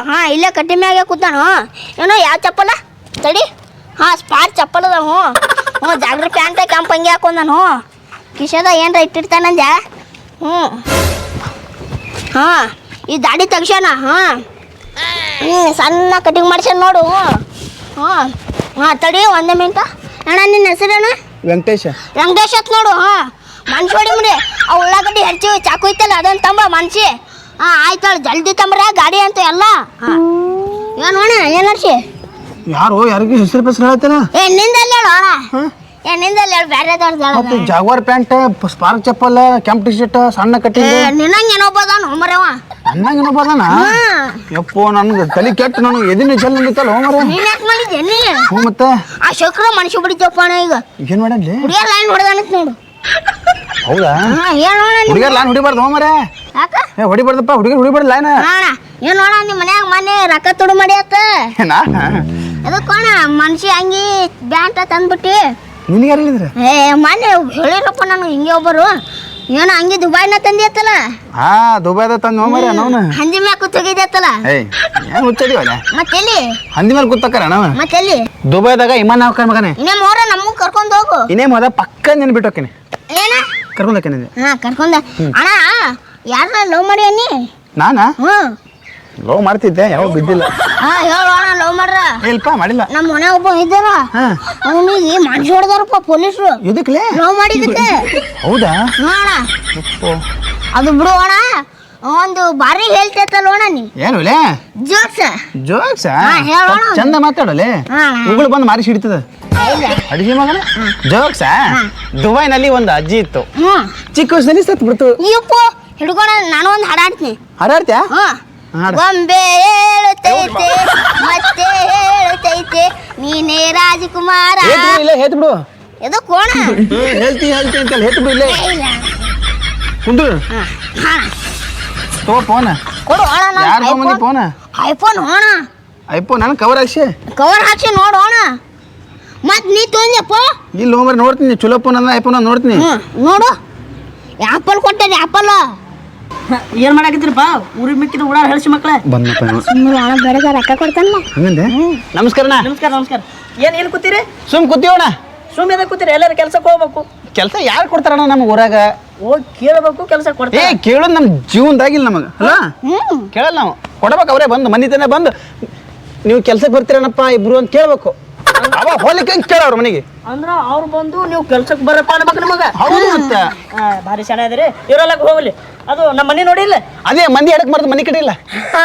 ಹಾ ಹಲೋ ಹಾ ಇಲ್ಲೇ ಕಟ್ಟಿ ಮ್ಯಾಗೆ ಕೂತಾನು. ಏನೋ ಯಾವ ಚಪ್ಪಲ? ತಡಿ. ಹಾ ಸ್ಪಾಟ್ ಚಪ್ಪಲ್ ಅದ ಹ್ಞೂ. ಹ್ಞೂ ಜಾಗ್ರ ಪ್ಯಾಂಟ್ ಕೆಂಪ್ ಅಂಗಿ ಹಾಕೊಂಡನು ಕಿಶದ ಏನ್ರ ಇಟ್ಟಿರ್ತಾನಂದ್ಯ ಹ್ಞೂ. ಹಾ ಈ ದಾಡಿ ತೆಗ್ಸ್ಯಾನ? ಹಾ. ಹ್ಞೂ ಸಣ್ಣ ಕಟಿಂಗ್ ಮಾಡ್ಸ್ಯಾನ ನೋಡು. ಹ್ಞೂ. ಹಾಂ ತಡಿ ಒಂದೇ ಮಿನಿಟ. ಅಣ್ಣ ನಿನ್ನ ಹೆಸರೇನು? ವೆಂಕಟೇಶ. ವೆಂಕಟೇಶ್ ಅತ್ ನೋಡು ಹಾ ಮನ್ಸಿ ಹೊಡಿ ಮುಡಿ ಆ ಉಳ್ಳಾಗಡ್ಡಿ ಹೆಚ್ಚು ಚಾಕು ಐತಲ್ಲ ಅದನ್ನ ತಂಬ ಮನ್ಸಿ. ಹಾ ಆಯ್ತಾಳ ಜಲ್ದಿ ತಂಬ್ರ ಗಾಡಿ ಅಂತ ಎಲ್ಲ. ಏನು ಅಣ್ಣ ಏನು ನಡ್ಸಿ ಯಾರು ಯಾರಿಗೂ ಹೆಸರು ಹೆಸರು ಹೇಳ್ತಾನ ಏ ನಿಂದಲ್ಲಿ ಹೇಳು ಅಣ್ಣ. ಏ ನಿಂದಲ್ಲಿ ಹೇಳು ಬೇರೆ ಮತ್ತೆ ಜಾಗ್ವಾರ್ ಪ್ಯಾಂಟ್ ಸ್ಪಾರ್ಕ್ ಚಪ್ಪಲ್ ಕೆಂಪ್ ಟಿ ಶರ್ಟ್ ಸಣ್ಣ ಕಟ್ಟಿಂಗ್ ನಿನ್ನಂಗೆ ಏನೊಬ್ಬದಾನ ಹೋಮರವ ಏನೋ ಏನಪ್ಪದಾನ ಹ್ಮ್ ಯಪ್ಪೋ ನನ್ಗೆ ತಲೆ ಕೆಟ್ಟು ನನಗೆ ಎದಿನ ಜಲ್ ನಿಂತಲ್ಲ ಹೋಮರ ನೀನ್ ಯಾಕೆ ಮಾಡಿದ್ದೆ ನೀ? ಹ್ಞೂ ಮತ್ತೆ. ಆ ಶಕ್ರ ಮನುಷ್ಯ ಬಿಡಿತಪ್ಪ ಅಣ್ಣ ಈಗ. ಏನ್ ಮಾಡಲಿ ಹುಡುಗಿಯರ್ ಲೈನ್ ಹೊಡೆದಾನತ್ ನೋಡು. ಹೌದಾ? ಹಾ ಏನು ಹುಡುಗರ್ ಲಾನ್ ಹೊಡಿಬಾರ್ದು ಹೋಮರ ಯಾಕ? ಏ ಹೊಡಿಬಾರ್ದಪ್ಪ ಹುಡುಗಿ ಹೊಡಿಬಾರ್ದು ಲೈನ್ ಹಾ ಅಣ್ಣ ಏನ್ ಅಣ್ಣ ನಿಮ್ಮ ಮನ್ಯಾಗ ಮನೆ ರೊಕ್ಕ ತುಡು ಮಾಡಿ ಆತ ನಾ? ಅದಕ್ಕೋಣ ಮನುಷ್ಯ ಅಂಗಿ ಬ್ಯಾಂಟ ತಂದ್ಬಿಟ್ಟಿ. ನಿನಗೆ ಹೇಳಿದ್ರೆ? ಏ ಮೊನ್ನೆ ಹೇಳಿರಪ್ಪ ನಾನು ಹಿಂಗೆ ಒಬ್ಬರು. ಏನೋ ಹಂಗೆ ದುಬೈನ ತಂದಿತ್ತಲ್ಲ ಹಾ ದುಬೈದ ತಂದು ಹೋಮರ ನಾವು ಹಂದಿ ಮ್ಯಾಗ ಕೂತೋಗಿದ್ದತ್ತಲ್ಲ ಏಯ್ ಏನು ಹುಚ್ಚದಿವಲ್ಲ ಮತ್ತೆಲ್ಲಿ? ಹಂದಿ ಮೇಲೆ ಕೂತಕ್ಕರ ನಾವು ಮತ್ತೆಲ್ಲಿ? ದುಬೈದಾಗ ಇಮಾನ್ ಹಾಕ ಮಗನೇ. ಇನ್ನೇ ಮೋರ ನಮಗೂ ಕರ್ಕೊಂಡು ಹೋಗು. ಇನ್ನೇ ಮೊದ ಪಕ್ಕ ನಿನ್ ಬಿಟ್ಟು ಹೋಗ್ತೀನಿ ಏನ? ಕರ್ಕೊಂಡು ಹೋಗ್ತೀನಿ ಹಾ ಕರ್ಕೊಂಡ ಅಣ್ಣ ಯಾರ ಲವ್ ಮಾಡ್ಯಾನಿ ನಾನಾ? ಹ್ಞೂ ಲವ್ ಮಾಡ್ತಿದ್ದೆ ಯಾವ ಬಿದ್ದಿಲ್ಲ. ಹಾ ಹೇಳೋಣ ಲವ್ ಮಾಡ್ರ? ಇಲ್ಪ ಮಾಡಿಲ್ಲ. ನಮ್ಮ ಮನೆ ಒಬ್ಬ ಇದ್ದಾರ. ಹಾ. ಅವನಿಗೆ ಮನುಷ್ಯ ಹೊಡೆದಾರಪ್ಪ ಪೊಲೀಸರು. ಇದಕ್ಕೆ ಲವ್ ಮಾಡಿದ್ದಕ್ಕೆ. ಹೌದಾ? ನೋಡ ಅಣ್ಣ. ಅದು ಬಿಡು ಅಣ್ಣ. ಒಂದು ಬಾರಿ ಹೇಳ್ತೈತಲ್ಲ ಅಣ್ಣ ನೀ? ಏನು ಲೇ? ಜೋಕ್ಸ. ಜೋಕ್ಸ? ಹಾ, ಹೇಳೋಣ. ಚಂದ ಮಾತಾಡಲೆ? ಹಾ. ಉಗುಳು ಬಂದು ಮಾರಿ ಸಿಡ್ತದ? ಅಡಿಗೆ ಮಗನ? ಜೋಕ್ಸ? ದುಬೈನಲ್ಲಿ ಒಂದು ಅಜ್ಜಿ ಇತ್ತು. ಹ್ಞೂ ಚಿಕ್ಕ ವಯಸ್ಸಲ್ಲಿ ಸತ್ ಬಿಡ್ತು. ಅಯ್ಯಪ್ಪ ಹಿಡ್ಕೊಣ ನಾನು ಒಂದು ಹಾಡಾಡ್ತೀನಿ. ಹಾಡಾಡ್ತ್ಯಾ. ಗೊಂಬೆ ಹೇಳುತ್ತೈತೆ ಮತ್ತೆ ಹೇಳುತ್ತೈತೆ ನೀನೇ ರಾಜಕುಮಾರ. ಇಲ್ಲ ಹೇತ್ ಬಿಡು. ಇದು ಕೋಣ. ಹೇಳ್ತಿ ಹೇಳ್ತಿ ಅಂತ ಹೇತ್ ಬಿಡು ಇಲ್ಲೇ. ಕುಂದ್ರು. ಹಾ, ಹಾ. ತಗೋ ಫೋನ್ ಕೊಡು ಅಣ್ಣ ಯಾರು ಬಂದಿ ಫೋನ್ ಐಫೋನ್ ಹೋಣ. ಐಫೋನ್ ನಾನು ಕವರ್ ಹಾಕ್ಸಿ. ಕವರ್ ಹಾಕಿ ನೋಡು ಅಣ್ಣ ಮತ್ ನೀ ತೊಂದ್ಯಪ್ಪ ಇಲ್ಲ ಹೋಗ್ಬರ್ ನೋಡ್ತೀನಿ ಚಲೋ ಫೋನ್ ಅಂದ್ರೆ ಐಫೋನ್ ನೋಡ್ತೀನಿ. ನೋಡು. ಆಪಲ್ ಕೊಟ್ಟದೆ ಆಪಲ್ ಏನ್ ಮಾಡಾಕತ್ತಿರಪ್ಪ? ಊರಿ ಮಿಕ್ಕಿದ ಉಡಾರ ಹೇಳಿ ಮಕ್ಳ. ಬಂದಪ್ಪ. ಸುಮ್ಮನೆ ಅಣ್ಣ ಬೇರೆ ರೊಕ್ಕ ಕೊಡ್ತಾನಲ್ಲ. ಹಂಗಂದೆ? ನಮಸ್ಕಾರಣ್ಣ ನಮಸ್ಕಾರ ನಮಸ್ಕಾರ ಏನ್ ಏನ್ ಕೂತೀರಿ? ಸುಮ್ ಕೂತೀವಣ್ಣ ಸುಮ್ಮನೆ ಎದಕ್ ಕೂತೀರಿ? ಎಲ್ಲರೂ ಕೆಲ್ಸಕ್ಕೆ ಹೋಗ್ಬೇಕು. ಕೆಲಸ ಯಾರು ಕೊಡ್ತಾರಣ್ಣ ನಮ್ಮ ಊರಾಗ? ಹೋಗಿ ಕೇಳಬೇಕು ಕೆಲಸ ಏ ಕೊಡ್ತಾರೆ ಕೇಳೋದು ನಮ್ಮ ಜೀವನದಾಗಿಲ್ಲ ನಮಗೆ. ಅಲ್ಲ? ಹ್ಮ್. ಕೇಳಲ್ಲ ನಾವು. ಕೊಡ್ಬೇಕು ಅವರೇ ಬಂದು ಮನೆ ತನ ಬಂದು ನೀವು ಕೆಲ್ಸಕ್ಕೆ ಬರ್ತೀರನಪ್ಪ ಇಬ್ರು ಅಂತ ಕೇಳ್ಬೇಕು. ಅವ ಹೋಲಿಕೆ ಕೇಳ ಅವ್ರ ಮನೆಗೆ? ಅಂದ್ರ ಅವ್ರು ಬಂದು ನೀವು ಕೆಲ್ಸಕ್ಕೆ ಬರಪ್ಪ ಅನ್ಬೇಕು ನಿಮಗ. ಹೌದು ಮತ್ತೆ. ಆ, ಭಾರಿ ಚೆನ್ನಾ ಇದ್ರಿ ಇರೋಲಕ್ ಹೋಗ್ಲಿ. ಅದು ನಮ್ಮ ಮನೆ ನೋಡಿಲ್ಲ ಅದೇ ಮಂದಿ ಎಡಕ್ ಮರ್ದು ಮನೆ ಕಡೆ ಇಲ್ಲ? ಹಾ,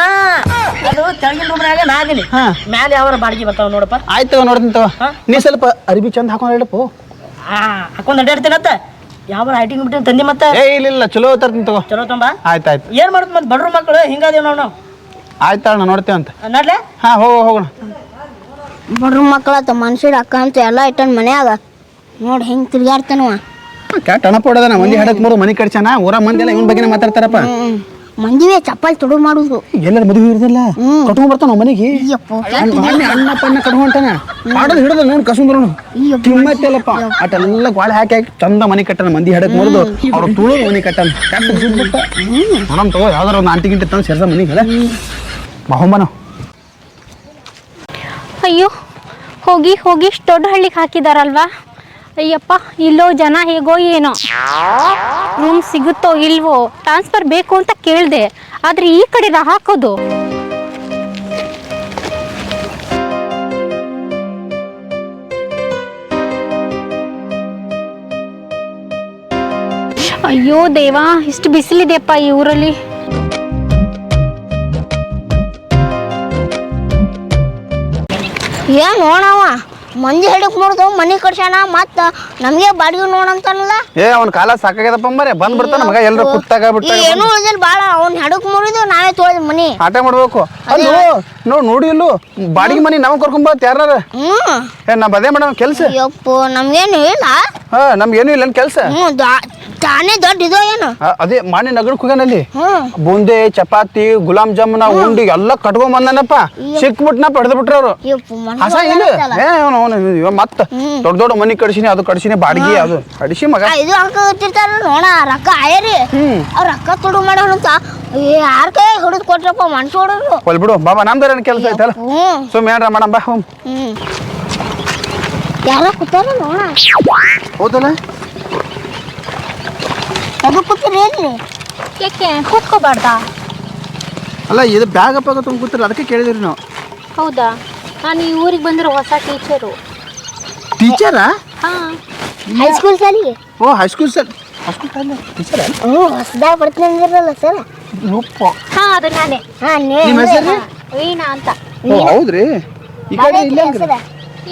ಅದು ತೆಳಗಿನ ರೂಮ್ನಾಗ ನಾ ಅದೀನಿ. ಹಾ. ಮ್ಯಾಲೆ ಯಾವ ಬಾಡಿಗೆ ಬರ್ತಾವ ನೋಡಪ್ಪ. ಆಯ್ತು ನೋಡ್ತೀನಿ ತಗೋ. ಹಾ? ನೀ ಸ್ವಲ್ಪ ಅರಿಬಿ ಚಂದ ಹಾಕೊಂಡು ಹೇಳಪ್ಪು ಆ ಹಾಕೊಂಡ್ ಅಡ್ಡಾಡ್ತೀನತ್ತ ಯಾವ ಹೈಟಿಂಗ್ ಬಿಟ್ಟು ತಂದಿ ಮತ್ತೆ? ಏ ಇಲ್ಲ ಇಲ್ಲ ಚಲೋ ತರ್ತೀನಿ ತಗೋ. ಚಲೋ ತಂಬ? ಆಯ್ತು ಆಯ್ತು. ಏನ್ ಮಾಡುದು ಮತ್ತೆ ಬಡ್ರು ಮಕ್ಕಳು ಹಿಂಗಾದೇವ್ ನಾವು ನಾವು. ಆಯ್ತು ಅಣ್ಣ ನೋಡ್ತೇವೆ ಅಂತ ನಡ್ಲೆ? ಹಾ ಹೋಗೋ ಹೋಗೋಣ ಬಡ್ರ ತಮ್ಮ ಮನುಷ್ಯರ ಅಕ್ಕ ಅಂತ ಎಲ್ಲ ಇಟ್ಟನ್ ಮನ್ಯಾಗ. ನೋಡಿ ಹೆಂಗ್ ತಿರ್ಗಾಡ್ತಾನವ ಕ್ಯಾಟ್ ಅಣಪ ಪಡೋದನ ಮಂದಿ ಹಡಕ್ ಮೂರು ಮನೆ ಕಡ್ಚಾನ ಊರ ಮಂದಿ ಎಲ್ಲ ಇವನ್ ಬಗ್ಗೆ ಮಾತಾಡ್ತಾರಪ್ಪ. ಮಂದಿವೇ ಚಪ್ಪಲ್ ತುಡು ಮಾಡುದು. ಎಲ್ಲರ ಮದುವೆ ಇರೋದಿಲ್ಲ. ಕಟ್ಕೊಂಡ್ ಬರ್ತಾನ ಮನೆಗೆ? ಅಣ್ಣಪ್ಪ ಅಣ್ಣ ಪಣ್ಣ ಕಟ್ಕೊಂಡ್ ಹೊಂಟಾನ? ಮಾಡೋದು ಹಿಡಿದ ನೋಡಿ ಕಸುಂದ್ರ. ಕಿಮ್ಮತ್ತಲ್ಲಪ್ಪ. ಅಟೆಲ್ಲ ಗಾಳಿ ಹಾಕಿ ಹಾಕಿ ಚಂದ ಮನೆ ಕಟ್ಟನ ಮಂದಿ ಹಡಕ್ ಮುರಿದು. ಅವ್ರು ತುಳು ಮನೆ ಕಟ್ಟನ. ಕಟ್ಟ ಸುಟ್ಬಿಟ್ಟ ನೋಡಮ್ ತಗೋ ಯಾವ್ದಾರ ಒಂದು ಆಂಟಿ ಗಿಂಟಿ ತಂದು ಸೇರ್ಸ ಮನೆಗೆ ಅಲ್ಲ? ಬಾಹುಂಬನ ಅಯ್ಯೋ, ಹೋಗಿ ಹೋಗಿ ದೊಡ್ಡ ಹಳ್ಳಿಗೆ ಹಾಕಿದಾರಲ್ವಾ? ಅಯ್ಯಪ್ಪ, ಇಲ್ಲೋ ಜನ ಹೇಗೋ ಏನೋ. ರೂಮ್ ಸಿಗುತ್ತೋ ಇಲ್ವೋ? ಟ್ರಾನ್ಸ್ಫರ್ ಬೇಕು ಅಂತ ಕೇಳಿದೆ. ಆದ್ರೆ ಈ ಕಡೆ ಹಾಕೋದು. ಅಯ್ಯೋ ದೇವಾ, ಇಷ್ಟು ಬಿಸಿಲಿದೆಯಪ್ಪ ಈ ಊರಲ್ಲಿ. ಏನ್ ನೋಡವ ಮಂದಿ ಹಿಡಕ್ ಮುರಿದು ಮನಿ ಕಟ್ಸೋಣ ಮತ್ತ ನಮಗೆ ಬಾಡಿಗೆ ನೋಡಂತಾನಲ್ಲ ಏ ಅವ್ನ ಕಾಲ ಸಾಕಾಗ್ಯದಪ್ಪ ಮರೆ ಬಂದ್ ಬಿಡ್ತಾನ ಮಗ ಎಲ್ಲರ ಕುತ್ತಾಗ ಬಿಟ್ಟ ಏನು ಏನೂ ಉಳ್ದಿಲ್ಲ ಬಾಳ ಅವ್ನ ಹೆಡಕ್ ಮುರಿದು ನಾವೇ ತೊಳೆದ್ ಮನಿ. ಆಟ ಮಾಡ್ಬೇಕು. ಅದು ನೋಡ್ ನೋಡಿ ಇಲ್ಲೂ. ಬಾಡಿಗೆ ಮನಿ ನಾವು ಕರ್ಕೊಂಡ್ ಬತ್ ಯಾರ ಹ್ಮ್. ಏ ನಾ ಬದೇ ಮೇಡಮ್ ಕೆಲ್ಸ. ಯಪ್ಪು ನಮ್ಗೇನು ಇಲ್ಲ. ಹಾ ನಮ್ಗೆ ಏನು ಇಲ್ಲ ಕೆಲಸ ಹ್ಞೂ ತಾನೇ ದೊಡ್ಡ ಇದು ಏನು? ಅದೇ ಮಾನೆ ನಗರಕ್ಕೆ ಹೋಗ್ಯಾನಲ್ಲಿ. ಬೂಂದೆ ಚಪಾತಿ ಗುಲಾಬ್ ಜಾಮೂನ ಉಂಡಿ ಎಲ್ಲ ಕಟ್ಕೊಂಡ್ ಬಂದನಪ್ಪ. ಸಿಕ್ಬಿಟ್ನಪ್ಪ ಹಿಡ್ದು ಬಿಟ್ರಿ ಅವರು ಹಸ ಇಲ್ಲ ಏ ಅವ್ನು ಅವ್ನು ಮತ್ತೆ ದೊಡ್ಡ ದೊಡ್ಡ ಮನಿ ಕಡ್ಸಿನಿ ಅದು ಕಡಿಸಿನಿ ಬಾಡಿಗೆ ಅದು. ಕಡಿಸಿ ಮಗ. ಇದು ಹಾಕ ಗೊತ್ತಿರ್ತಾರ ನೋಡ ರೊಕ್ಕ ಆಯರಿ. ಅವ್ರ ರೊಕ್ಕ ತುಡು ಮಾಡೋಣಂತ ಯಾರ ಕೈ ಹಿಡಿದು ಕೊಟ್ರಪ್ಪ ಮನ್ಸು ಹೊಡೋರು? ಹೊಲ್ ಬಿಡು ಬಾಬಾ ನಮ್ದಾರ ಏನ್ ಕೆಲಸ ಐತಲ್ಲ? ಸೊ ಸುಮ್ಮನೆ ಏನ್ರ ಮಾಡಮ್ ಬಾ ಹೋಮ್. ಹ್ಮ್. ಯಾರ ಕೂತಾರ ನೋಡ. ಹೌದಲ್ಲ? ಅದು ಕೂತಿರಿ ಎಲ್ಲಿ? ಯಾಕೆ? ಕೂತ್ಕೋಬಾರ್ದಾ? ಅಲ್ಲ ಇದು ಬ್ಯಾಗ್ ಅಪ್ಪಾಗ ತುಂಬ ಕೂತಿರಲ್ಲ ಅದಕ್ಕೆ ಕೇಳಿದ್ರಿ ನಾವು. ಹೌದಾ? ನಾನು ಈ ಊರಿಗೆ ಬಂದಿರೋ ಹೊಸ ಟೀಚರು. ಟೀಚರಾ? ಹಾ. ಹೈಸ್ಕೂಲ್ ಸಾಲಿಗೆ ಓ high school sir. High school teacher? ಹ್ಞೂ ಹೊಸದಾಗ ಬರ್ತೀನಿ ಅಂದಿರಲ್ಲ ಸರ್. ಹಾ ಅದು ನಾನೇ. ಹಾ ನಿಮ್ಮ ಹೆಸರು? ವೀಣಾ ಅಂತ. ಓ ಹೌದ್ರಿ? ಈ ಕಡೆ ಇಲ್ಲ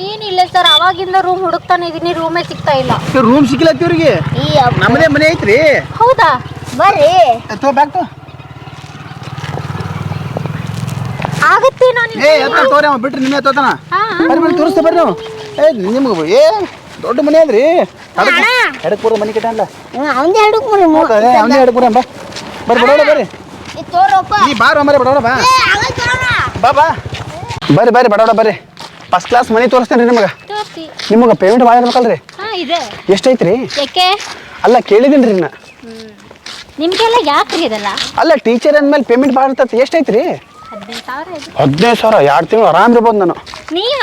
ಏನಿಲ್ಲ ಸರ್ ಅವಾಗಿಂದ ರೂಮ್ ಹುಡುಕ್ತಾನೆ ಇದೀನಿ ರೂಮೇ ಸಿಗ್ತಾ ಇಲ್ಲ. ರೂಮ್ ಸಿಕ್ಕಿಲ್ಲ ಇವ್ರಿಗೆ? ಈ ನಮ್ಮದೇ ಮನೆ ಐತ್ರಿ? ಹೌದಾ? ಬರ್ರಿ. ತೋ ಬ್ಯಾಗ್ ತೋ ಆಗತ್ತೆ ನಾನು ಏ ಎತ್ತ ತೋರಿ ಅವ ಬಿಟ್ರಿ ನಿಮ್ಮ ತೋತಾನ ಹಾ ಬರ್ರಿ ಬರ್ರಿ ತೋರಿಸ್ತಾ ಬರ್ರಿ ನಾವು ಏ ನಿಮ್ಗೆ ಏ ದೊಡ್ಡ ಮನೆ ಅದ್ರಿ ಎಡಕ್ ಬರೋ ಮನೆ ಕಟ್ಟ ಅಲ್ಲ ಅವಂದೇ ಹಿಡುಕ್ ಮುರಿ ಅವನೇ ಎಡಕ್ ಬರ ಬಾ. ಬರ್ರಿ ಬಡೋಡ ಬರ್ರಿ. ತೋರಪ್ಪ ಈ ಬಾರ ಮರೆ ಬಡೋಡ ಬಾ. ಬಾ ಬಾ. ಬರ್ರಿ ಬರ್ರಿ ಬಡೋಡ ಬರ್ರಿ. ಫಸ್ಟ್ ಕ್ಲಾಸ್ ಮನೆ ತೋರಿಸ್ತೇನೆ ನಿಮಗೆ. ತೋರ್ಸಿ. ನಿಮಗೆ ಪೇಮೆಂಟ್ ಭಾಳ ಇರ್ಬೇಕಲ್ರಿ? ಹಾ ಇದೆ. ಎಷ್ಟೈತ್ರಿ? ಯಾಕೆ? ಅಲ್ಲ ಕೇಳಿದೀನಿ ರೀ ನಾ ನಿಮ್ಗೆಲ್ಲ ಯಾಕ್ರಿ ಇದೆಲ್ಲ? ಅಲ್ಲ ಟೀಚರ್ ಅಂದ್ಮೇಲೆ ಪೇಮೆಂಟ್ ಭಾಳ ಇರ್ತೈತಿ. ಎಷ್ಟೈತ್ರಿ? ಹದಿನೈದು ಸಾವಿರ ಇದೆ. ಹದಿನೈದು ಸಾವಿರ ಎರಡು ತಿಂಗಳು ಆರಾಮ್ ಇರ್ಬೋದು ನಾನು. ಇಲ್ಲ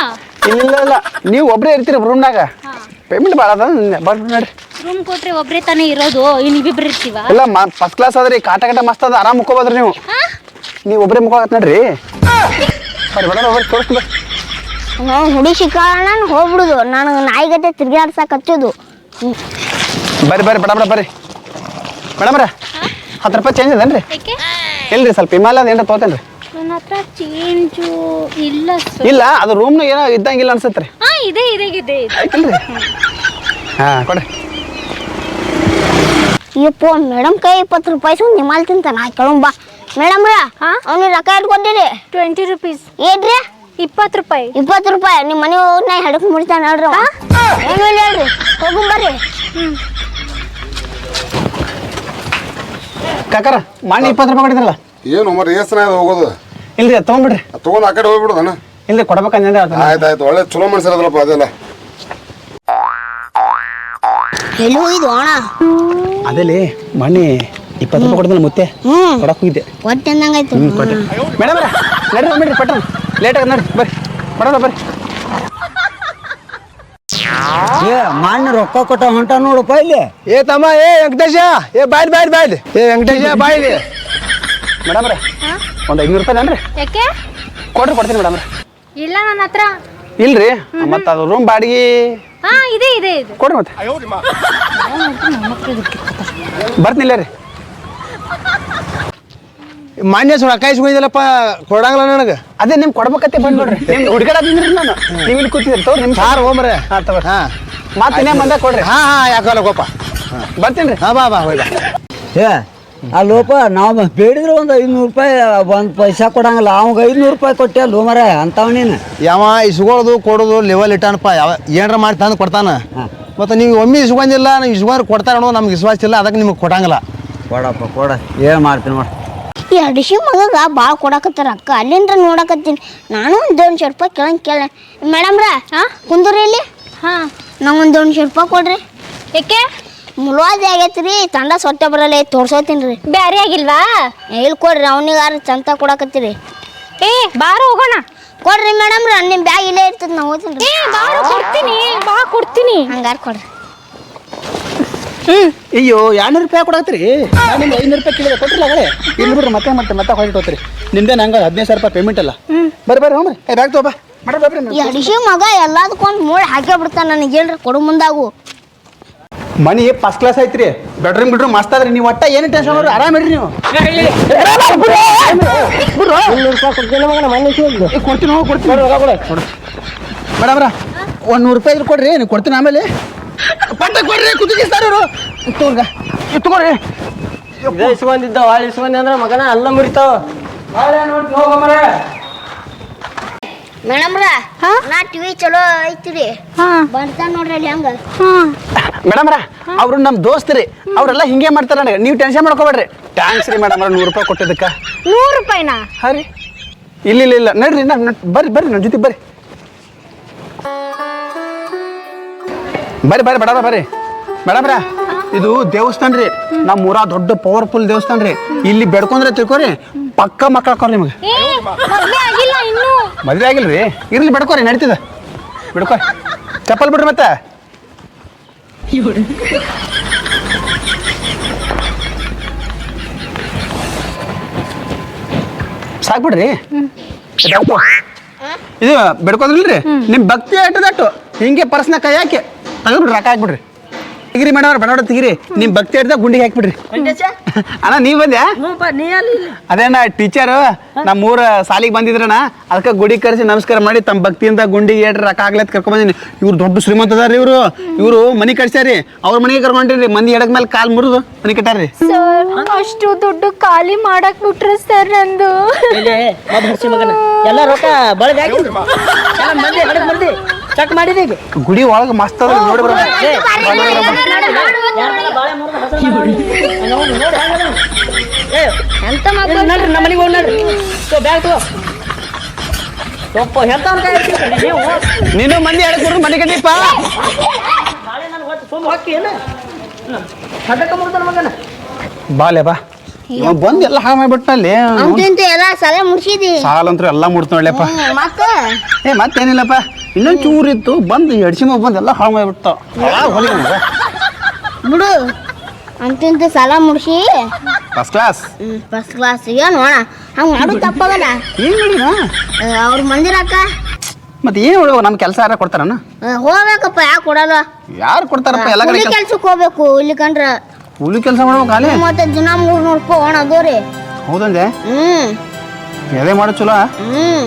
ಇಲ್ಲ. ನೀವು ಒಬ್ರೇ ಇರ್ತೀರಿ ರೂಮ್ನಾಗ ಹಾ. ಪೇಮೆಂಟ್ ಭಾಳ ಅದ ಬರ್ರಿ ನೋಡ್ರಿ. ರೂಮ್ ಕೊಟ್ರೆ ಒಬ್ರೇ ತಾನೇ ಇರೋದು ಇಬ್ಬಿಬ್ರು ಇರ್ತೀವ? ಇಲ್ಲ ಫಸ್ಟ್ ಕ್ಲಾಸ್ ಅದ್ರಿ ಕಾಟ ಕಾಟ ಮಸ್ತ್ ಅದ ಆರಾಮ್ ಮುಕ್ಕೋಬೋದ್ರಿ ನೀವು. ಹಾ? ನೀವು ಒಬ್ಬರೇ ಮುಖ ನೋಡ್ರಿ. ಸರಿ ಬಡ ಬರ್ರಿ ತೋರಿಸ್ತೀನಿ ಬರ್ರಿ. ನಾವು ಹುಡುಗಿ ಸಿಕ್ಕಾಳ ಹೋಗ್ಬಿಡುದು. ನನಗೆ ನಾಯಿಗತೆ ತಿರ್ಗಾಡ್ಸಕ್ ಹಚ್ಚೋದು ಬರ್ರಿ ಬರ್ರಿ ಬಡ ಬಡ ಬರ್ರಿ. ಮೇಡಮ್ರ ಹತ್ತು ರೂಪಾಯಿ ಚೇಂಜ್ ಅದೇನ್ರಿ? ಇಲ್ರಿ ಸ್ವಲ್ಪ ಹಿಮಾಲಯದ ಏನ್ರ ತೋತೇನ್ರಿ ನನ್ನ ಹತ್ರ ಚೇಂಜು ಇಲ್ಲ ಸರ್. ಇಲ್ಲ ಅದು ರೂಮ್ನ ಏನೋ ಇದ್ದಂಗಿಲ್ಲ ಅನ್ಸತ್ರಿ. ಹಾ ಇದೆ ಇದೆ ಇದೆ ಇದೆ. ಆಯ್ತಲ್ರಿ ಹಾಂ ಕೊಡ್ರಿ. ಯಪ್ಪ ಮೇಡಮ್ ಕೈ ಇಪ್ಪತ್ತು ರೂಪಾಯಿ ಸುಮ್ಮನೆ ನಿಮ್ಮಲ್ಲಿ ತಿಂತಾನ? ಕೇಳಂಬ ಮೇಡಮ್ರ ಹಾ? ಅವ್ನಿಗೆ ರೊಕ್ಕ ಇಟ್ಕೊಂಡಿರಿ ಟ್ವೆಂಟಿ ರುಪೀಸ್ ಏನ್ರಿ? ಇಪ್ಪತ್ತು ರೂಪಾಯಿ. ಇಪ್ಪತ್ತು ರೂಪಾಯಿ? ನಿಮ್ಮ ಮನೆ ಹೋಗಿ ನಾ ಹೆಡಕ್ ಮುಡಿತಾನೆ ನೋಡ್ರಿ ಏನು ಇಲ್ಲ ಹೇಳ್ರಿ ಹೋಗು ಬರ್ರಿ. ಕಾಕಾರ ಮಾಡಿ ಇಪ್ಪತ್ತು ರೂಪಾಯಿ ಕೊಡಿದ್ರಲ್ಲ ಏನು ಮರ ಏಸನ ಹೋಗೋದು? ಇಲ್ರಿ ತಗೊಂಡ್ಬಿಡ್ರಿ ತೊಗೊಂಬಿಡ್ರಿ ತಗೊಂಡ್ ಆ ಕಡೆ ಹೋಗ್ಬಿಡುದನ? ಇಲ್ರಿ ಕೊಡ್ಬೇಕಂದ್ರೆ ಆತ ಆಯ್ತು ಆಯ್ತು ಒಳ್ಳೆ ಚಲೋ ಮನ್ಸಿರೋದಲ್ಲಪ್ಪ ಅದೆಲ್ಲ. ಎಲ್ಲಿ ಹೋಗಿದ್ವು ಅಣ್ಣ? ಅದೇಲಿ ಮಣ್ಣಿ ಇಪ್ಪತ್ತು ರೂಪಾಯಿ ಕೊಟ್ಟಿದ್ನಲ್ಲ ಮುತ್ತೆ. ಕೊಡಕ್ ಹೋಗಿದ್ದೆ. ಹೊಟ್ಟೆ ಅಂದಂಗಾಯ್ತು. ಮೇಡಮ್ ನಡ್ರಿ ನಡ್ರಿ ಪಟ್ಟ ಲೇಟ್ ಆಗ ನೋಡಿ ಬರ್ರಿ. ಬರೋಣ ಬರ್ರಿ. ಏ ರೊಕ್ಕ ಕೊಟ್ಟ ಹೊಂಟ ನೋಡಪ್ಪ ಇಲ್ಲಿ. ಏ ತಮ್ಮ ಏ ವೆಂಕಟೇಶ ಏ ಬಾಯ್ ಬಾಯ್ ಬಾಯ್ ಏ ವೆಂಕಟೇಶ ಬಾಯ್ ಮೇಡಮ್ ಒಂದು ಐನೂರು ರೂಪಾಯಿ ಅನ್ರಿ ಯಾಕೆ? ಕೊಡ್ರಿ ಕೊಡ್ತೀನಿ ಮೇಡಮ್ ಇಲ್ಲ ನನ್ನ ಹತ್ರ. ಇಲ್ರಿ ಮತ್ತೆ ಅದು ರೂಮ್ ಬಾಡಿಗೆ. ಹಾ ಇದೆ ಇದೆ ಇದೆ. ಕೊಡ್ರಿ ಮತ್ತೆ. ಬರ್ತಿಲ್ಲ ರೀ. ಮಾನ್ಯ ರೊಕ್ಕ ಇಸ್ಕೊಂಡಿದ್ದಲ್ಲಪ್ಪ ಕೊಡಂಗಲ್ಲ ನನಗೆ. ಅದೇ ನಿಮ್ಗೆ ಕೊಡ್ಬೇಕತ್ತೆ ಬಂದ್ ನೋಡ್ರಿ ನಿಮ್ ಹುಡುಗಾಡತ್ತಿದ್ರಿ ನಾನು. ನೀವು ಇಲ್ಲಿ ಕೂತಿದ್ರಿ ತೋರಿ ನಿಮ್ ಸಾರ್ ಹೋಮ್ರೆ ಹಾಂ ತಗೋರಿ ಹಾ. ಮತ್ತೆ ಇನ್ನೇ ಮಂದೆ ಕೊಡ್ರಿ. ಹಾ ಹಾ ಯಾಕಲ್ಲ ಗೋಪ? ಬರ್ತೀನಿ ರೀ. ಹಾ ಬಾ ಬಾ ಹೋಯ್ ಏ ಏ ಅಲ್ಲೋಪ ನಾವು ಬೇಡಿದ್ರೆ ಒಂದು ಐನೂರು ರೂಪಾಯಿ ಒಂದು ಪೈಸಾ ಕೊಡಂಗಿಲ್ಲ. ಅವಾಗ ಐನೂರು ರೂಪಾಯಿ ಕೊಟ್ಟೆ ಅಲ್ಲೋ ಮರ ಅಂತವ ನೀನು. ಯಾವ ಇಸ್ಕೊಳ್ಳೋದು ಕೊಡೋದು ಲೆವೆಲ್ ಇಟ್ಟಾನಪ್ಪ. ಯಾವ ಏನಾರ ಮಾಡಿ ತಂದು ಕೊಡ್ತಾನ. ಮತ್ತು ಮತ್ತೆ ನೀವು ಒಮ್ಮೆ ಇಸ್ಕೊಂಡಿಲ್ಲ ನೀವು ಇಸ್ಕೊಂಡ್ರೆ ಕೊಡ್ತಾರ ನಮ್ಗೆ ವಿಶ್ವಾಸ ಇಲ್ಲ ಅದಕ್ಕೆ ನಿಮ್ಗೆ ಕೊಡಂಗಿಲ್ಲ. ಕೊಡಪ್ಪ ಕೊಡ. ಏನು ಮಾಡ್ತೀನಿ ನೋಡಿ. ಈ ಅಡಿಶಿ ಮಗಾಗ ಭಾಳ ಕೊಡಕತ್ತಾರ ಅಕ್ಕ. ಅಲ್ಲಿಂದ ನೋಡಕತ್ತೀನಿ. ನಾನು ಒಂದು ದೊಡ್ಡ ರೂಪಾಯಿ ಕೇಳಂಗೆ ಕೇಳ ಮೇಡಮ್ರ ಹಾಂ? ಕುಂದ್ರಿ ಇಲ್ಲಿ ಹಾಂ. ನಂಗೊಂದು ದೊಡ್ಡ ರೂಪಾಯಿ ಕೊಡ್ರಿ. ಏಕೆ ಮುಳುವಾದಿ ಆಗೈತೆ ರೀ ತಂಡ ಸೊಟ್ಟೆ ಬರಲ್ಲ ತೋರ್ಸೋತೀನಿ ರೀ ಬ್ಯಾರೆ ಆಗಿಲ್ವಾ? ಇಲ್ಲಿ ಕೊಡ್ರಿ ಅವನಿಗಾರ ಚಂತ ಕೊಡಕತ್ತೀರಿ. ಏ ಬಾರ ಹೋಗೋಣ. ಕೊಡ್ರಿ ಮೇಡಮ್ರ ನಿಮ್ಮ ಬ್ಯಾಗ್ ಇಲ್ಲೇ ಇರ್ತದೆ ನಾವು ಹೋಗ್ತೀನಿ ಬಾರ ಕೊಡ್ತೀನಿ. ಬಾ ಕೊಡ್ತೀನಿ. ಹಂಗಾರ ಕೊಡ್ರಿ. ಅಯ್ಯೋ ಎರಡ್ನೂರು ರೂಪಾಯಿ ಕೊಡತ್ರಿ ನಿಮ್ಗೆ ಐನೂರು ರೂಪಾಯಿ ಕೇಳಿದೆ ಕೊಟ್ಟಿಲ್ಲ ಆಗಲೇ ಇಲ್ಲಿ ಬಿಡ್ರಿ ಮತ್ತೆ ಮತ್ತೆ ಮತ್ತೆ ಹೊರಟು ಹೋಗ್ತೀರಿ. ನಿಮ್ದೇ ನಂಗೆ ಹದಿನೈದು ಸಾವಿರ ರೂಪಾಯಿ ಪೇಮೆಂಟ್ ಅಲ್ಲ. ಬರ್ರಿ ಬರ್ರಿ ಹೋಗ್ರಿ. ಏ ಬ್ಯಾಗ್ ತಗೋಬಾ ಈ ಮಗ ಎಲ್ಲದಕ್ಕೊಂದು ಮೂಳೆ ಹಾಕೇ ಬಿಡ್ತಾನೆ ನನಗೆ ಹೇಳ್ರಿ ಕೊಡು ಮುಂದಾಗು. ಮನಿ ಫಸ್ಟ್ ಕ್ಲಾಸ್ ಐತ್ರಿ. ಬೆಡ್ರೂಮ್ ಬಿಡ್ರೂಮ್ ಮಸ್ತ್ ಅದ್ರಿ ನೀವು ಒಟ್ಟ ಏನು ಟೆನ್ಷನ್ ಅವ್ರು ಆರಾಮ್ ಇಡ್ರಿ ನೀವು. ಕೊಡ್ತೀನಿ ಹೋಗಿ ಕೊಡ್ತೀನಿ. ಮೇಡಮ್ರ ಒಂದ್ ನೂರು ರೂಪಾಯಿ ಇದ್ರೆ ಕೊಡ್ರಿ ನೀವು ಕೊಡ್ತೀನಿ ಆಮೇಲೆ. ಪಟ್ಟ ಕೊಡ್ರಿ ಕುದಿಸ್ತಾರೆ ಇವರು ತಗೋರ್ಗ ತಗೋರಿ. ಇಸ್ಕೊಂಡಿದ್ದ ಹಾಳು ಇಸ್ಕೊಂಡಿ ಅಂದ್ರೆ ಮಗನ ಅಲ್ಲ ಮುರಿತಾವ. ಮೇಡಮ್ರ ನಾ ಟಿವಿ ಚಲೋ ಐತ್ರಿ. ಹಾ. ಬರ್ತಾನ ನೋಡ್ರಿ ಅಲ್ಲಿ ಹಂಗ. ಹಾ. ಮೇಡಮ್ರ ಅವ್ರು ನಮ್ಮ ದೋಸ್ತರಿ. ಅವರೆಲ್ಲ ಹಿಂಗೆ ಮಾಡ್ತಾರ ನನಗೆ. ನೀವು ಟೆನ್ಷನ್ ಮಾಡ್ಕೋಬೇಡ್ರಿ. ಥ್ಯಾಂಕ್ಸ್ ರೀ ಮೇಡಮ್ ನೂರು ರೂಪಾಯಿ ಕೊಟ್ಟಿದ್ದಕ್ಕೆ. ನೂರು ರೂಪಾಯಿನಾ? ಹರಿ ರೀ. ಇಲ್ಲ ಇಲ್ಲ ಇಲ್ಲ. ನಡ್ರಿ ನಾ ಬರ್ರಿ ಬರ್ರಿ ನನ್ನ ಜೊತೆ ಬರ್ರಿ. ಬರ್ರಿ ಬರ್ರಿ ಮೇಡಮ್ ಬರ್ರಿ. ಮೇಡಮ್ರ ಇದು ದೇವಸ್ಥಾನ ರೀ. ನಮ್ಮ ಊರ ದೊಡ್ಡ ಪವರ್ಫುಲ್ ದೇವಸ್ಥಾನ ರೀ. ಇಲ್ಲಿ ಬೆಡ್ಕೊಂಡ್ರೆ ತಿಳ್ಕೊರಿ ಪಕ್ಕ ಮಕ್ಕಳು ಹಾಕೋರಿ ನಿಮಗೆ. ಮದ್ವೆ ಆಗಿಲ್ಲ ರೀ. ಇರ್ಲಿ ಬೆಡ್ಕೋರಿ ನಡೀತದ. ಬಿಡ್ಕೋ ಚಪ್ಪಲ್ ಬಿಡ್ರಿ ಮತ್ತೆ. ಸಾಕ್ ಬಿಡ್ರಿ. ಇದು ಬೆಡ್ಕೋದ್ರಿಲ್ರಿ ನಿಮ್ ಭಕ್ತಿ ಆಟದಟ್ಟು ಹಿಂಗೆ ಪರ್ಸ್ನ ಕೈ ಹಾಕಿ. ತಗೊಬಿಡ್ರಿ ರೊಕ್ಕ ಹಾಕ್ಬಿಡ್ರಿ. ತೆಗಿರಿ ಮೇಡಮ್ ಬಡವಡ ತೆಗಿರಿ. ನಿಮ್ ಭಕ್ತಿ ಹಿಡ್ದ ಗುಂಡಿಗೆ ಹಾಕ್ಬಿಡ್ರಿ. ಅಣ್ಣ ನೀವ್ ಬಂದ್ಯಾ? ಅದೇಣ್ಣ ಟೀಚರ್ ನಮ್ಮ ಊರ ಸಾಲಿಗೆ ಬಂದಿದ್ರಣ ಅದಕ್ಕೆ ಗುಡಿ ಕರೆಸಿ ನಮಸ್ಕಾರ ಮಾಡಿ ತಮ್ಮ ಭಕ್ತಿಯಿಂದ ಗುಂಡಿಗೆ ಏಟ್ರಿ ರೊಕ್ಕ ಆಗ್ಲತ್ ಕರ್ಕೊಂಡ್ ಬಂದಿನಿ. ಇವ್ರು ದೊಡ್ಡ ಶ್ರೀಮಂತ ಅದಾರ ಇವರು. ಇವರು ಮನಿ ಕಟ್ಸ್ಯಾರಿ ಅವ್ರ ಮನೆಗೆ ಕರ್ಕೊಂಡಿರಿ ಮಂದಿ ಎಡಕ್ ಮೇಲೆ ಕಾಲ್ ಮುರಿದು ಮನಿ ಕಟ್ಟಾರಿ ಸರ್ ಅಷ್ಟು ದುಡ್ಡು ಖಾಲಿ ಮಾಡಕ್ ಬಿಟ್ರಿ ಸರ್ ನಂದು. ಎಲ್ಲ ರೊಕ್ಕ ಬಳಗ ಹಾಕಿದ್ರು ಎಲ್ಲ ಮಂದಿ ಹಡಕ್ ಮಂದಿ ಚೆಕ್ ಮಾಡಿದೆ ಈಗ. ಗುಡಿ ಒಳಗೆ ಮಸ್ತ್ ಅದ ನೋಡಿ ಬರೋಣ. ಏ, ಯಾರ್ದೆಲ್ಲ ಬಾಳೆ ಮುರ್ದು ಹಸರು ನೋಡಿ ಹೆಂಗದ? ಏ, ಎಂತ ನಡ್ರಿ ನಮ್ಮ ಮನೆಗೆ ಹೋಗಿ ನಡ್ರಿ. ಬ್ಯಾಗ್ ತಗೋ. ನೀನು ಮಂದಿ ಎರಡು ಕೂಡ ಮನೆ ಕಟ್ಟಿಪ್ಪ ನಾಳೆ ನಾನು ಹೊತ್ತು ಸುಮ್ಮ ಹಾಕಿ ಏನು? ಹದಕ ಮುರ್ದನ ಮಗನ? ಬಾಲೆ ಬಾ. ಇವ ಬಂದು ಎಲ್ಲ ಹಾಳು ಮಾಡ್ಬಿಟ್ಟ ಅಲ್ಲಿ ಅಂತಿಂತ ಎಲ್ಲ ಸಲ ಮುಡ್ಸಿದಿ. ಸಾಲಂತ್ರು ಎಲ್ಲ ಮುಡ್ತ ನೋಡ್ಲಪ್ಪ. ಹ್ಮ್, ಮತ್ತ ಏ ಮತ್ತೇನಿಲ್ಲಪ್ಪ. ಇನ್ನೊಂದು ಚೂರು ಇತ್ತು ಬಂದು ಎಡ್ಸಿ ಮಗ ಬಂದು ಎಲ್ಲ ಹಾಳು ಮಾಡ್ಬಿಟ್ಟ. ಹೊಲಿ ಬಿಡು. ಅಂತಿಂತ ಸಾಲ ಮುಡ್ಸಿ. ಫಸ್ಟ್ ಕ್ಲಾಸ್ ಫಸ್ಟ್ ಕ್ಲಾಸ್ ಏನು ಅಣ್ಣ ಹಂಗೆ ಮಾಡು ತಪ್ಪಾಗಲ್ಲ ಏನು ಹೇಳಿನ ಅವ್ರ ಮಂದಿರಕ್ಕ ಮತ್ತೆ ಏನು ಹೇಳುವ ನಮ್ಮ ಕೆಲಸ ಯಾರ ಕೊಡ್ತಾರಣ್ಣ? ಹೋಗ್ಬೇಕಪ್ಪ ಯಾಕೆ ಕೊಡಲ್ಲ ಯಾರು ಕೊಡ್ತಾರಪ್ಪ ಎಲ್ಲ ಕಡೆ ಕೂಲಿ ಕೆಲ್ಸಕ್ಕೆ ಹೋಗ್ಬೇಕು ಇಲ್ಲಿ ಕಂಡ್ರ. ಕೂಲಿ ಕೆಲಸ ಮಾಡ್ಬೇಕು ಅಲ್ಲಿ ಮತ್ತೆ ದಿನ ಮೂರು ನೂರು ರೂಪಾಯಿ ಅದು ಅದೋರಿ. ಹೌದಂದೆ ಹ್ಮ್. ಎದೆ ಮಾಡೋ ಚಲೋ ಹ್ಮ್.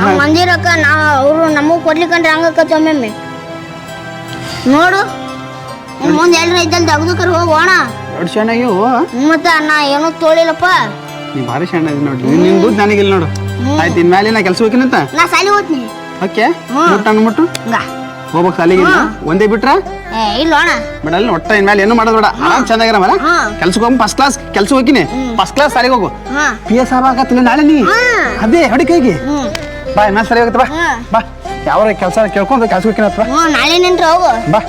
ಹಂಗ್ ಮಂದಿರಕ್ಕ ನಾ ಅವರು ನಮಗ್ ಕೊಡ್ಲಿಕ್ಕಂದ್ರೆ ಹಂಗಕ್ಕತ್ತ ಒಮ್ಮೊಮ್ಮೆ. ನೋಡು. ಇನ್ ಮುಂದೆ ಎಲ್ರ ಇದ್ದಲ್ಲಿ ತೆಗ್ದುಕರ್ ಹೋಗೋಣ ದೊಡ್ಡ ಚೆನ್ನಾಗಿವು ಮತ್ತೆ ನಾ ಏನೂ ತೋಳಿಲ್ಲಪ್ಪ. ನೀ ಭಾರಿ ಸಣ್ಣ ಇದ್ ನೋಡಿ ನಿನ್ ಬುದ್ಧಿ ನನಗಿಲ್ಲ ನೋಡು. ಆಯ್ತು ಇನ್ಮೇಲೆ ನಾ ಕೆಲಸ ಹೋಗಿನಂತ ನಾ ಸಾಲಿ ಹೋಗ್ತೀನಿ. ಓಕೆ. ಮುಟ್ಟ ಮುಟ್ಟು? ಹಂಗ. ಹೋಗ್ಬೇಕು ಸಾಲಿಗೆ ಒಂದೇ ಬಿಟ್ರ? ಏ ಇಲ್ಲ ಅಣ್ಣ ಬಿಡಲ್ಲ ಒಟ್ಟ ಇನ್ಮೇಲೆ ಏನು ಮಾಡೋದು ಬೇಡ. ಆರಾಮ್ ಚೆನ್ನಾಗಿರ ಮರ ಹಾ. ಕೆಲ್ಸಕ್ಕೆ ಹೋಗಿ ಫಸ್ಟ್ ಕ್ಲಾಸ್ ಕೆಲ್ಸ ಹೋಗಿನಿ ಫಸ್ಟ್ ಕ್ಲಾಸ್ ಸಾಲಿಗೆ ಹೋಗು. ಪಿ ಎಸ್ ಆಗ ನಾಳೆ ನೀ. ಅದೇ ಹೊಡಿ ಕೈಗೆ ಹ್ಮ್. ಬಾ ಇನ್ನೊಂದ್ಸರಿ ಸರಿ ಹೋಗುತ್ತೆ ಬಾ. ಬಾ. ಯಾವ ಕೆಲಸ ಕೇಳ್ಕೊಂಡು ಕೆಲಸ ಹೋಗಿನತ್ತ ಬಾ. ನಾಳೆ ನಿಂತ್ರ ಹೋಗು. ಬಾ.